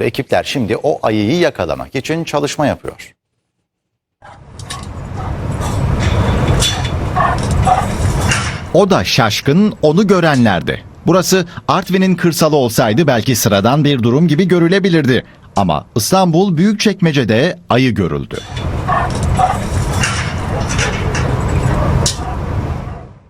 Ekipler şimdi o ayıyı yakalamak için çalışma yapıyor. O da şaşkın, onu görenler de. Burası Artvin'in kırsalı olsaydı belki sıradan bir durum gibi görülebilirdi. Ama İstanbul Büyükçekmece'de ayı görüldü.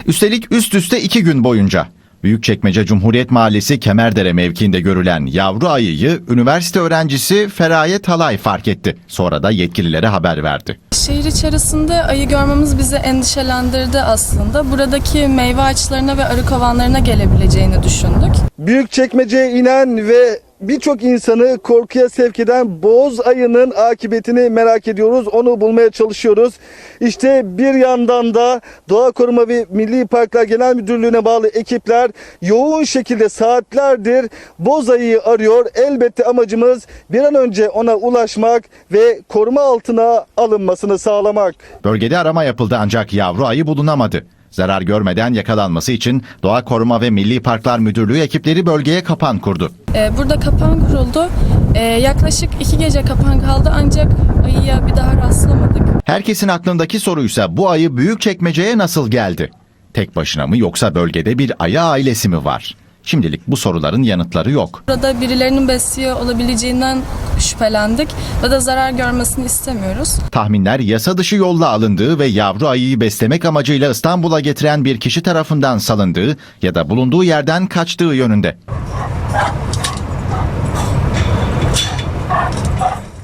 Üstelik üst üste iki gün boyunca. Büyükçekmece Cumhuriyet Mahallesi Kemerdere mevkiinde görülen yavru ayıyı üniversite öğrencisi Feraye Talay fark etti. Sonra da yetkililere haber verdi. Şehir içerisinde ayı görmemiz bizi endişelendirdi aslında. Buradaki meyve ağaçlarına ve arı kovanlarına gelebileceğini düşündük. Büyük çekmeceye inen ve birçok insanı korkuya sevk eden boz ayının akıbetini merak ediyoruz. Onu bulmaya çalışıyoruz. İşte bir yandan da Doğa Koruma ve Milli Parklar Genel Müdürlüğü'ne bağlı ekipler yoğun şekilde saatlerdir boz ayıyı arıyor. Elbette amacımız bir an önce ona ulaşmak ve koruma altına alınmasını sağlamak. Bölgede arama yapıldı ancak yavru ayı bulunamadı. Zarar görmeden yakalanması için Doğa Koruma ve Milli Parklar Müdürlüğü ekipleri bölgeye kapan kurdu. Ee, burada kapan kuruldu. Ee, yaklaşık iki gece kapan kaldı ancak ayıya bir daha rastlamadık. Herkesin aklındaki soruysa bu ayı Büyükçekmece'ye nasıl geldi? Tek başına mı yoksa bölgede bir ayı ailesi mi var? Şimdilik bu soruların yanıtları yok. Burada birilerinin besliyor olabileceğinden şüphelendik ve de zarar görmesini istemiyoruz. Tahminler yasa dışı yolla alındığı ve yavru ayıyı beslemek amacıyla İstanbul'a getiren bir kişi tarafından salındığı ya da bulunduğu yerden kaçtığı yönünde.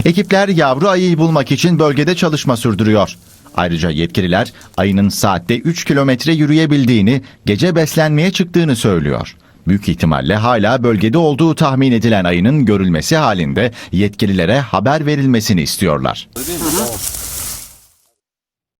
Ekipler yavru ayıyı bulmak için bölgede çalışma sürdürüyor. Ayrıca yetkililer ayının saatte 3 kilometre yürüyebildiğini, gece beslenmeye çıktığını söylüyor. Büyük ihtimalle hala bölgede olduğu tahmin edilen ayının görülmesi halinde yetkililere haber verilmesini istiyorlar.